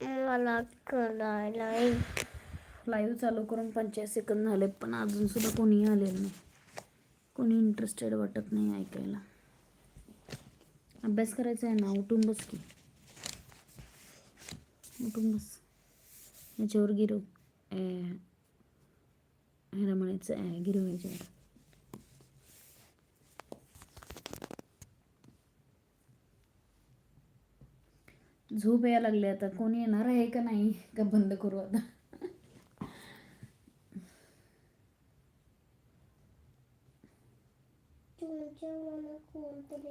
मला करायला लाईव्ह चालू करून पंचवीस सेकंद झाले पण अजून सुद्धा कोणी आलेलं नाही. कोणी इंटरेस्टेड वाटत नाही ऐकायला. अभ्यास करायचा आहे ना उठून बस की. उठून बस. याच्यावर गिरव ए, ह्याला म्हणायचं आहे गिरव याच्यावर झोप यायला लागली आता. कोणी येणार आहे का नाही का बंद करू आता?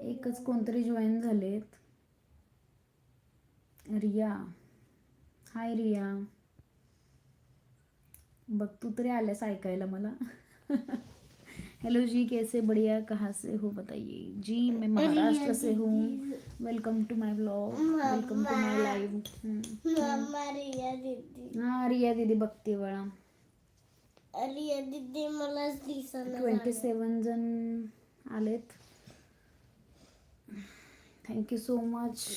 एकच कोणतरी जॉईन झालेत. रिया. हाय रिया. बघ तू तरी आल्यास ऐकायला मला. हेलो जी कैसे बढ़िया? कहाँ से हो बताइए? जी मैं महाराष्ट्र से हूँ। Welcome to my blog welcome to my दीदी। हाँ रिया दीदी बघते बळा रिया दीदी दिसना ट्वेंटी सेवन जण आलेत। थँक्यू सो मच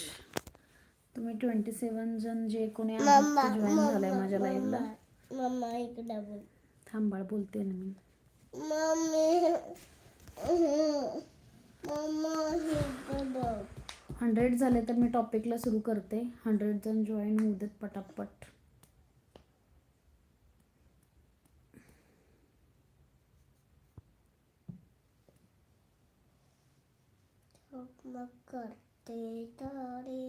तुम्ही ट्वेंटी सेवन जण जे कोणी जॉईन झालाय माझ्या लाईव्हला थांबाळ बोलते ना मी. हंड्रेड झाले तर मी टॉपिकला सुरू करते. हंड्रेड जण जॉईन होऊ देत पटापट. करते तारे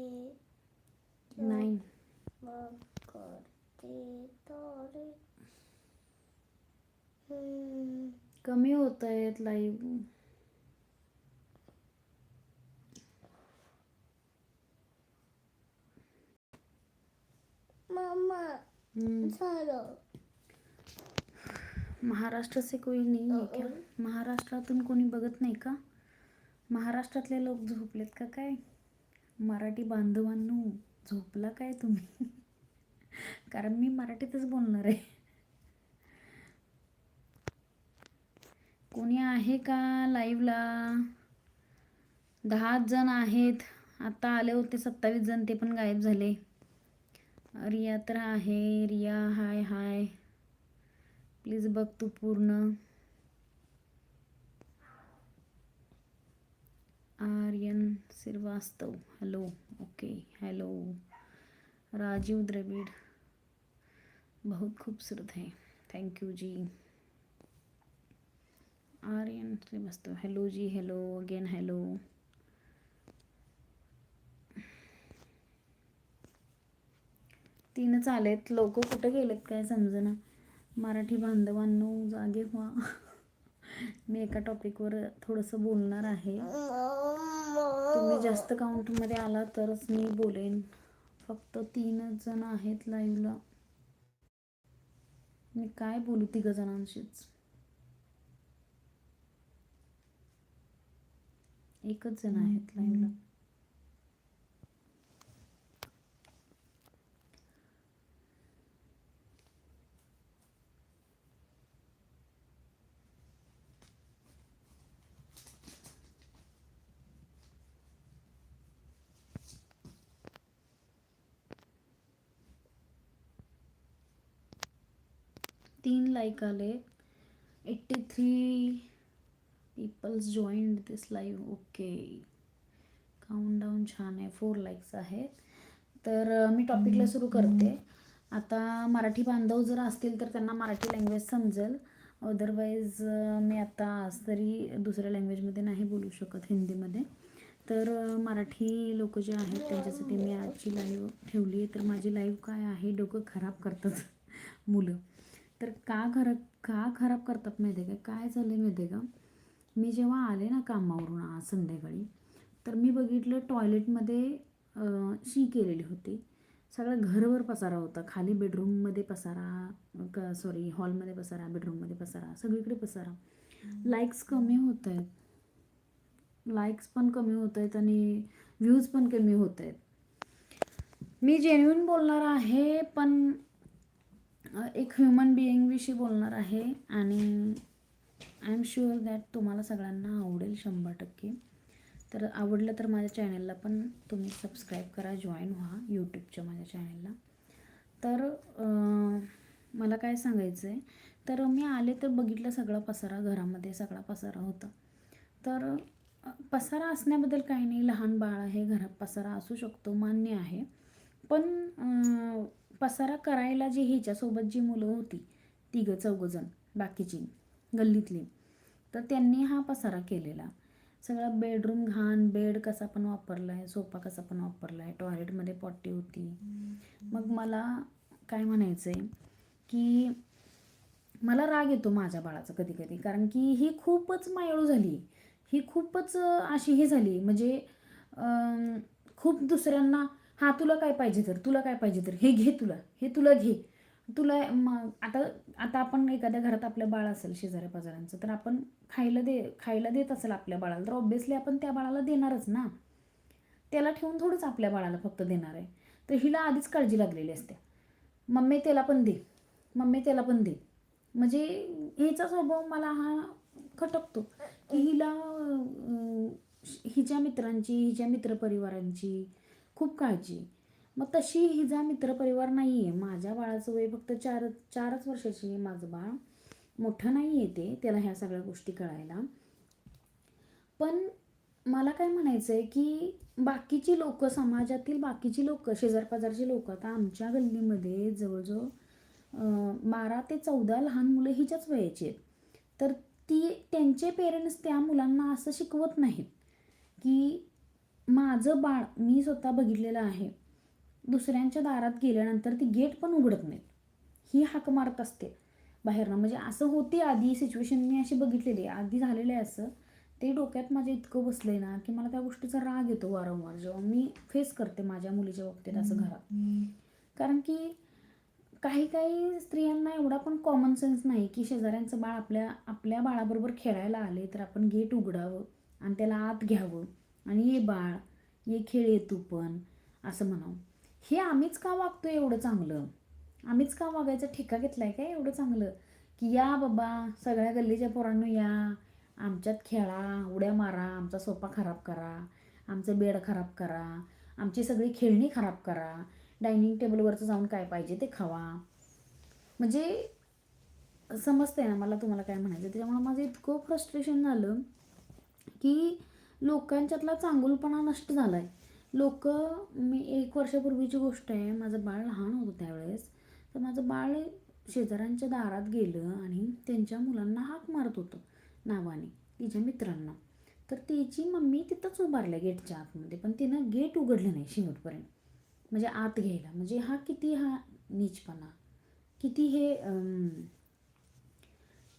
नाईन मग करते तारे. कमी होत आहेत लाईव्ह महाराष्ट्र से कोई नहीं है क्या महाराष्ट्रातून कोणी बघत नाही का? महाराष्ट्रातले लोक झोपलेत का काय? मराठी बांधवांनो झोपला काय तुम्ही? कारण मी मराठीतच बोलणार आहे. कोणी आहे का लाईव्हला दहा जण आहेत. आता आले होते सत्तावीस जण ते पण गायब झाले. रिया तर आहे. रिया हाय हाय प्लीज बघ तू पूर्ण. Aryan Shrivastava. Hello okay hello Rajiv Dravid. बहुत खूबसूरत है. Thank you ji. Aryan Shrivastava hello ji hello again hello तीनच आलेत लोक कुठे गेलेत काय समजना? मराठी बांधवांनो जागे व्हा. मी एका टॉपिकवर थोडंसं बोलणार आहे. तुम्ही जास्त काउंटमध्ये आला तरच मी बोलेन. फक्त तीनच जण आहेत लाईव्हला मी काय बोलू तिघ जणांशीच? एकच जण आहेत लाईव्हला तीन लाईक आले. Eighty three peoples joined this live okay countdown छान आहे. फोर लाईक्स आहेत. तर मी टॉपिकला सुरू करते. आता मराठी बांधव जर असतील तर त्यांना मराठी लँग्वेज समजेल. अदरवाईज मी आता आज तरी दुसऱ्या लँग्वेजमध्ये नाही बोलू शकत हिंदीमध्ये. तर मराठी लोक जे आहेत त्यांच्यासाठी मी आजची लाईव्ह ठेवली आहे. तर माझी लाईव्ह काय आहे? डोकं खराब करतात मुलं. तर का खरं का खराब करतात माहिती आहे का? काय झालं माहिती आहे का? मी जेव्हा आले ना कामावरून आज संध्याकाळी तर मी बघितलं टॉयलेटमध्ये शी केलेली होती. सगळा घरभर पसारा होता. खाली बेडरूममध्ये पसारा क सॉरी हॉलमध्ये पसारा बेडरूममध्ये पसारा सगळीकडे पसारा. लाईक्स कमी होत आहेत. लाईक्स पण कमी होत आहेत आणि व्ह्यूज पण कमी होत आहेत. मी जेन्युन बोलणार आहे पण एक ह्युमन बिईंगविषयी बोलणार आहे आणि आय एम शुअर दॅट तुम्हाला सगळ्यांना आवडेल शंभर टक्के. तर आवडलं तर माझ्या चॅनलला पण तुम्ही सबस्क्राईब करा जॉईन व्हा यूट्यूबच्या माझ्या चॅनलला तर मला काय सांगायचं आहे तर मी आले तर बघितलं सगळा पसारा घरामध्ये सगळा पसारा होता. तर पसारा असण्याबद्दल काही नाही. लहान बाळ आहे घरात पसारा असू शकतो मान्य आहे. पण पसारा करायला जी हिच्यासोबत जी मुलं होती तिघं चौघंजण बाकीची. गल्लीतली. तर त्यांनी हा पसारा केलेला. सगळा बेडरूम घाण बेड कसा पण वापरला आहे सोफा कसा पण वापरला आहे टॉयलेटमध्ये पॉटी होती. मग मला काय म्हणायचं आहे की मला राग येतो माझ्या बाळाचा कधी कधी कारण की ही खूपच मायाळू झाली. ही खूपच अशी हे झाली. म्हणजे खूप दुसऱ्यांना हा तुला काय पाहिजे तर तुला काय पाहिजे तर हे घे तुला हे तुला घे. तुला मग आता आता आपण एखाद्या घरात आपलं बाळ असेल शेजाऱ्या पाजाऱ्यांचं तर आपण खायला दे खायला देत असेल आपल्या बाळाला तर ऑब्व्हियसली आपण त्या बाळाला देणारच ना. त्याला ठेवून थोडंच आपल्या बाळाला फक्त देणार आहे. तर हिला आधीच काळजी लागलेली असते. मम्मी त्याला पण दे. मम्मी त्याला पण दे. म्हणजे हिचा स्वभाव मला हा खटकतो. की हिला हिच्या मित्रांची हिच्या मित्रपरिवारांची खूप काळजी आहे. मग तशी हिचा मित्रपरिवार नाही आहे माझ्या बाळाचं वय फक्त चार चारच वर्षाची आहे माझं बाळ. मोठं नाही आहे ते त्याला ह्या सगळ्या गोष्टी कळायला. पण मला काय म्हणायचं आहे की बाकीची लोक समाजातील बाकीची लोक शेजारपाजारची लोक आता आमच्या गल्लीमध्ये जवळजवळ बारा ते चौदा लहान मुलं हिच्याच वयाची आहेत. तर ती त्यांचे पेरेंट्स त्या मुलांना असं शिकवत नाहीत की माझं बाळ मी स्वतः बघितलेलं आहे दुसऱ्यांच्या दारात गेल्यानंतर ती गेट पण उघडत नाहीत ही हाक मारत असते. बाहेरनं म्हणजे असं होती आधी सिच्युएशन मी अशी बघितलेली. आहे आधी झालेलं आहे असं. ते डोक्यात माझ्या इतकं बसलंय ना की मला त्या गोष्टीचा राग येतो वारंवार. जेव्हा मी फेस करते माझ्या मुलीच्या बाबतीत असं घरात. कारण की काही काही स्त्रियांना एवढा पण कॉमन सेन्स नाही की शेजाऱ्यांचं बाळ आपल्या आपल्या बाळाबरोबर खेळायला आले तर आपण गेट उघडावं आणि त्याला आत घ्यावं. आणि ये बाळ ये खेळ ये तू पण असं म्हणावं. हे आम्हीच का वागतो एवढं चांगलं? आम्हीच का वागायचा ठेका घेतलाय काय एवढं चांगलं? की या बाबा सगळ्या गल्लीच्या पोरांनो या. आमच्यात खेळा उड्या मारा आमचा सोफा खराब करा. आमचं बेड खराब करा. आमची सगळी खेळणी खराब करा. डायनिंग टेबलवरचं जाऊन काय पाहिजे ते खावा. म्हणजे समजतंय ना मला तुम्हाला काय म्हणायचं? त्याच्यामुळे माझं इतकं फ्रस्ट्रेशन झालं की लोकांच्यातला चांगुलपणा नष्ट झाला आहे लोक मी एक वर्षापूर्वीची गोष्ट आहे माझं बाळ लहान होतं त्यावेळेस. तर माझं बाळ शेजाऱ्यांच्या दारात गेलं आणि त्यांच्या मुलांना हाक मारत होतं नावाने तिच्या मित्रांना. तर तिची मम्मी तिथंच उभारल्या गेटच्या आतमध्ये पण तिनं गेट उघडलं नाही शेवटपर्यंत. म्हणजे आत घ्यायला. म्हणजे हा किती हा नीचपणा. किती हे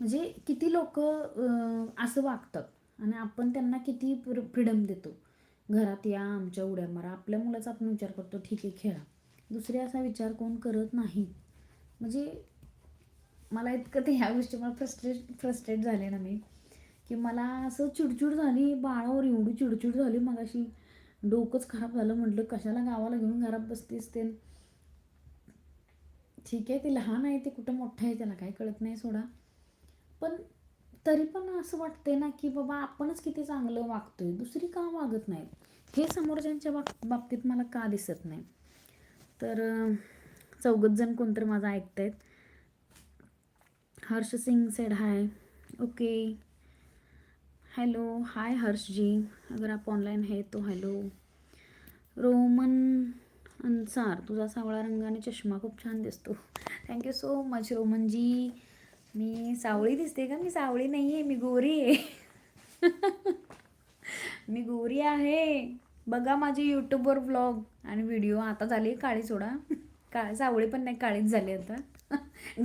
म्हणजे किती लोक असं वागतात. आणि आपण त्यांना किती फ्रीडम देतो. घरात या आमच्या उड्या मारा. आपल्या मुलाचा आपण विचार करतो ठीक आहे खेळा. दुसरे असा विचार कोण करत नाही म्हणजे मला इतकं ते ह्या गोष्टी मला फ्रस्ट्रेट फ्रस्ट्रेट झाले ना मी की मला असं चिडचिड झाली बाळावर एवढी चिडचिड झाली मग अशी डोकंच खराब झालं म्हटलं कशाला गावाला घेऊन घरात बसतेस ते? ठीक आहे ते लहान आहे ते कुठं मोठं आहे त्याला काही कळत नाही सोडा. पण तरी पण असं वाटते ना की बाबा आपणच किती चांगलं वागतोय दुसरी का वागत नाहीत हे समोरच्यांच्या बाब बाबतीत मला का दिसत नाही? तर चौघत जण कोणतरी माझं ऐकतायत. Harsh Singh said hi okay hello hi Harsh ji अगर आप ऑनलाइन है तो हॅलो रोमन अन्सार तुझा सावळा रंगाने चष्मा खूप छान दिसतो. थँक्यू सो मच रोमनजी. मी सावळी दिसते का मी सावळी नाही आहे मी गोरी आहे. मी गोरी आहे. बघा माझे यूट्यूबवर व्लॉग आणि व्हिडिओ आता झाली काळी सोडा. काळी सावळी पण नाही काळीच झाली आता.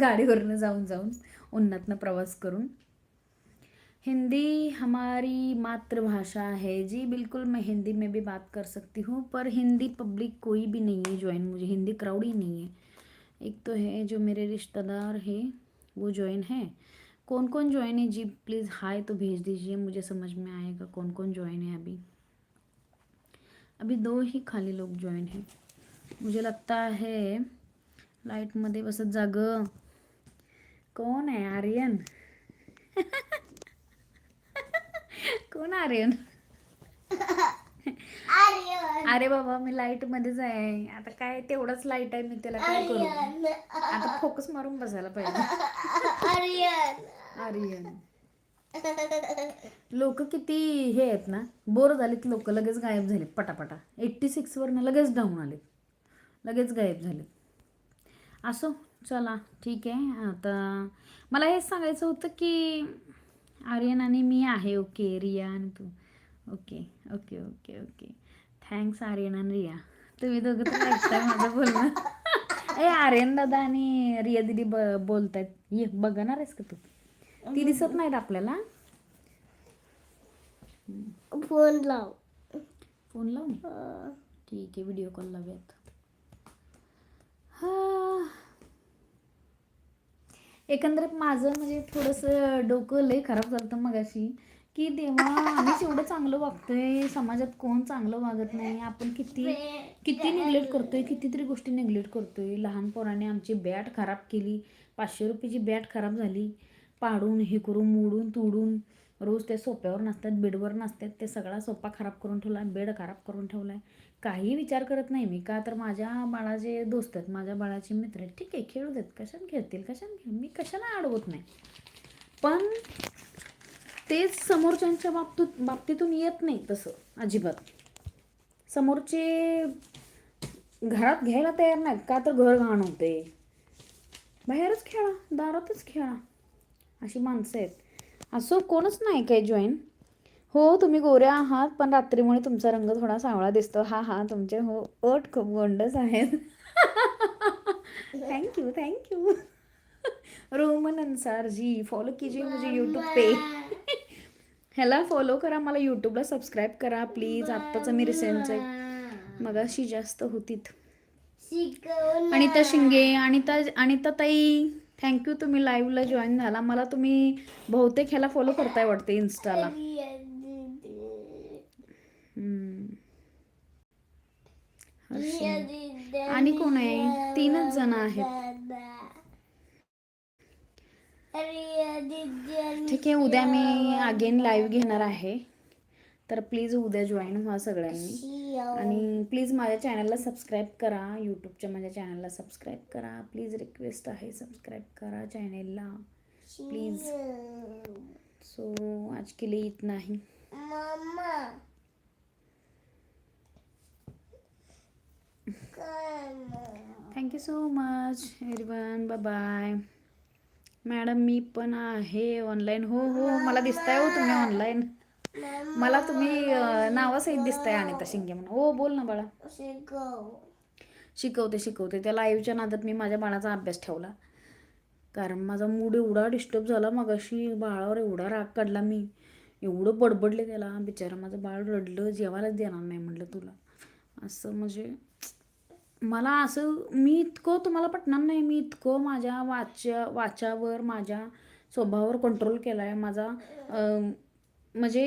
गाडीवरनं जाऊन जाऊन उन्हातनं प्रवास करून. हिंदी हमारी मातृभाषा है. जी बिल्कुल मैं हिंदी में भी बात कर सकती हूँ पर हिंदी पब्लिक कोई भी नहीं है ज्वाइन मुझे. हिंदी क्राउड ही नहीं है. एक तो है जो मेरे रिश्तेदार है वो ज्वाइन है। कौन कौन ज्वाइन है? जी प्लीज़ हाय तो भेज दीजिए, मुझे समझ में आएगा कौन कौन ज्वाइन है अभी। अभी दो ही खाली लोग ज्वाइन हैं। मुझे लगता है लाईटमध्ये बसत जाग। कोण आहे आर्यन? आर्यन आर्यन? अरे बाबा मी लाइट मध्येच आहे. आता काय तेवढंच लाइट आहे मी त्याला काय करू? आता फोकस मारून बसायला पाहिजे. आर्यन. लोक किती हे आहेत ना बोर झालेत लोक लगेच गायब झालेत पटापटा. एट्टी सिक्सवरनं लगेच डाऊन आलेत. लगेच गायब झालेत. असो चला ठीक आहे. आता मला हेच सांगायचं होतं की आर्यन आणि मी आहे ओके रिया आणि तू. Okay okay okay okay. Thanks Aryan आणि रिया. तुम्ही दोघं तर ऐकताय माझं बोलणं. ए आर्यन दादा आणि रिया दिदी ब बोलतायत. ये बघणार आहेस का तू? ती दिसत नाहीत आपल्याला. फोन लाव. फोन लावून? अं, ठीक आहे व्हिडिओ कॉल लावूयात. हा. एकंदरीत माझं म्हणजे थोडंसं डोकं लय खराब झालं होतं मगाशी. की देवा आम्हीच एवढं चांगलं वागतोय समाजात कोण चांगलं वागत नाही आपण किती किती निग्लेक्ट करतोय कितीतरी गोष्टी निग्लेक्ट करतोय. लहान पोराने आमची बॅट खराब केली पाचशे रुपयाची बॅट खराब झाली. पाडून हे करून मोडून तोडून रोज त्या सोप्यावर नसतात बेडवर नसतात ते सगळा सोपा खराब करून ठेवला बेड खराब करून ठेवला आहे काही विचार करत नाही मी. का तर माझ्या बाळाचे दोस्त आहेत माझ्या बाळाचे मित्र आहेत. ठीक आहे खेळू देत कशाने खेळतील कशाने खेळ मी कशाला अडवत नाही. पण तेच समोरच्यांच्या बाबतीत बाबतीतून येत नाही तसं अजिबात. समोरचे घरात घ्यायला तयार नाहीत का तर घर घाण होते. बाहेरच खेळा दारातच खेळा अशी माणसं आहेत. असं कोणच नाही काय जॉईन हो तुम्ही गोऱ्या आहात पण रात्रीमुळे तुमचा रंग थोडा सावळा दिसतो. हा हा तुमचे हो अट खूप गोंडच आहेत. Thank you thank you Roman Ansar ji follow कीजिए मुझे यूट्यूब पे. ह्याला फॉलो करा मला यूट्यूबला सबस्क्राईब करा प्लीज आत्ताचं मी रिसेंटचं मगाशी जास्त होतीत अनिता शिंगे अनिता अनिता ताई थँक्यू तुम्ही लाईव्हला जॉईन झाला. मला तुम्ही बहुतेक ह्याला फॉलो करताय वाटते इन्स्टाला. आणि कोण आहे? तीनच जण आहेत. ठीक आहे उद्या मी अगेन लाईव्ह घेणार आहे. तर प्लीज उद्या जॉईन व्हा सगळ्यांनी. आणि प्लीज माझ्या चॅनलला सबस्क्राईब करा. यूट्यूबच्या माझ्या चॅनलला सबस्क्राईब करा. प्लीज रिक्वेस्ट आहे सबस्क्राईब करा चॅनलला प्लीज सो आज के लिए इतना ही thank you so much everyone bye bye madam मी पण आहे ऑनलाईन हो हो मला दिसताय हो तुम्ही ऑनलाईन मला तुम्ही नावासहित दिसताय अनिता शिंगे म्हणून. हो बोल ना बाळा. शिकव. शिकवते शिकवते. त्या लाईव्हच्या नादात मी माझ्या बाळाचा अभ्यास ठेवला. कारण माझा मूड एवढा डिस्टर्ब झाला मग अशी बाळावर एवढा राग काढला मी. एवढं बडबडले त्याला. बिचारा माझं बाळ रडलं. जेवायलाच देणार नाही म्हटलं तुला. असं म्हणजे मला असं मी इतकं तुम्हाला पटणार नाही मी इतकं माझ्या वाच्या वाचावर माझ्या स्वभावावर कंट्रोल केला आहे माझा म्हणजे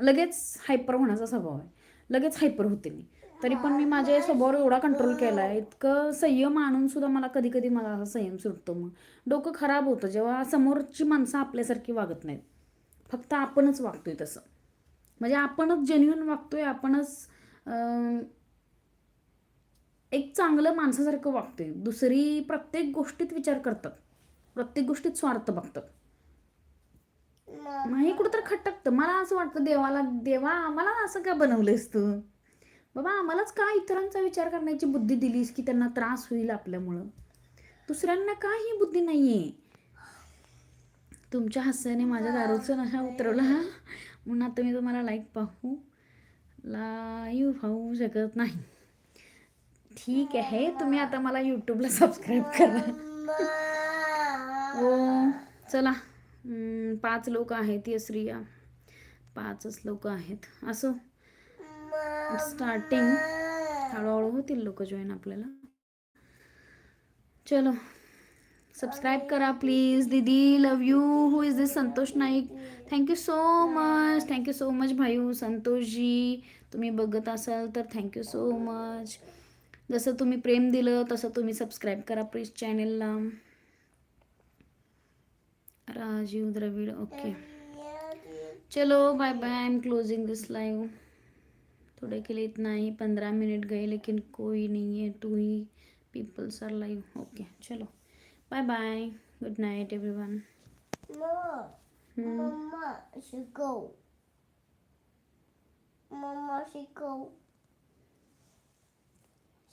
लगेच हायपर होण्याचा स्वभाव आहे. लगेच हायपर होते मी. तरी पण मी माझ्या स्वभावावर एवढा कंट्रोल केला आहे इतकं संयम आणून सुद्धा मला कधी कधी मला असा संयम सुटतो मग. डोकं खराब होतं जेव्हा समोरची माणसं आपल्यासारखी वागत नाहीत. फक्त आपणच वागतोय तसं. म्हणजे आपणच जेन्युन वागतोय आपणच एक चांगलं माणसासारखं वागते दुसरी प्रत्येक गोष्टीत विचार करतात. प्रत्येक गोष्टीत स्वार्थ बघतात. नाही कुठं तर खटकतं? मला असं वाटतं देवाला देवा आम्हाला असं का बनवलंयस तू? बाबा आम्हालाच का इतरांचा विचार करण्याची बुद्धी दिलीस की त्यांना त्रास होईल आपल्यामुळं? दुसऱ्यांना का ही बुद्धी नाहीये. तुमच्या हास्याने माझ्या दारूचं नशा उतरवला. म्हणून आता मी तुम्हाला लाईक पाहू. लाईव्ह पाहू शकत नाही. ठीक आहे तुम्ही आता मला यूट्यूबला सबस्क्राईब करा. हो चला. पाच लोक आहेत रिया पाचच लोक आहेत. असो. स्टार्टिंग हळूहळू होतील लोक जॉईन आपल्याला. चलो. सबस्क्राईब करा प्लीज दीदी love you who is this Santosh Naik. Thank you so much thank you so much भाऊ संतोषजी. तुम्ही बघत असाल तर थँक्यू सो मच जसं तुम्ही प्रेम दिलं तसं तुम्ही सबस्क्राईब करा प्लीज चॅनेलला राजीव द्रविड ओके चलो bye bye I am closing this live थोड़े के लिए इतना ही पंद्रह मिनट गए लेकिन कोई नहीं है. टू ही पीपल्स आर लाइव ओके चलो. Bye bye good night everyone Mama, Mama should go. Mama should go.